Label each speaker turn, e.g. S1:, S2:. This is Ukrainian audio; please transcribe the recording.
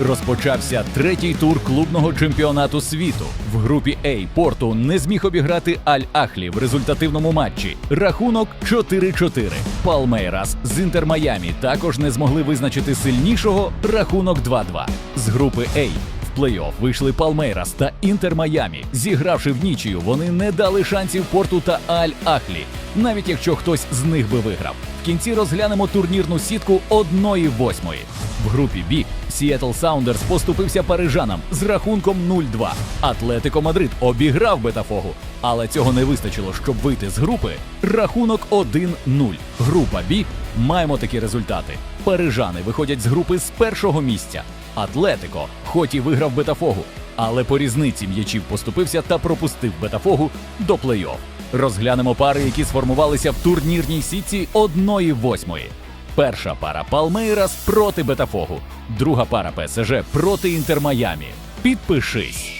S1: Розпочався третій тур клубного чемпіонату світу. В групі А Порту не зміг обіграти Аль Ахлі в результативному матчі. Рахунок 4-4. Палмейрас з Інтер Майамі також не змогли визначити сильнішого рахунок 2-2. З групи А в плей-офф вийшли Палмейрас та Інтер Майамі. Зігравши в нічию, вони не дали шансів Порту та Аль Ахлі, навіть якщо хтось з них би виграв. В кінці розглянемо турнірну сітку 1-8. В групі Б Сіетл Саундерс поступився парижанам з рахунком 0-2. Атлетико Мадрид обіграв Бетафогу, але цього не вистачило, щоб вийти з групи. Рахунок 1-0. Група Б маємо такі результати. Парижани виходять з групи з першого місця. Атлетико, хоч і виграв Бетафогу, але по різниці м'ячів поступився та пропустив Бетафогу до плей-офф. Розглянемо пари, які сформувалися в турнірній сітці 1-8. Перша пара Палмейрас проти Бетафогу, друга пара ПСЖ проти Інтер Майамі. Підпишись.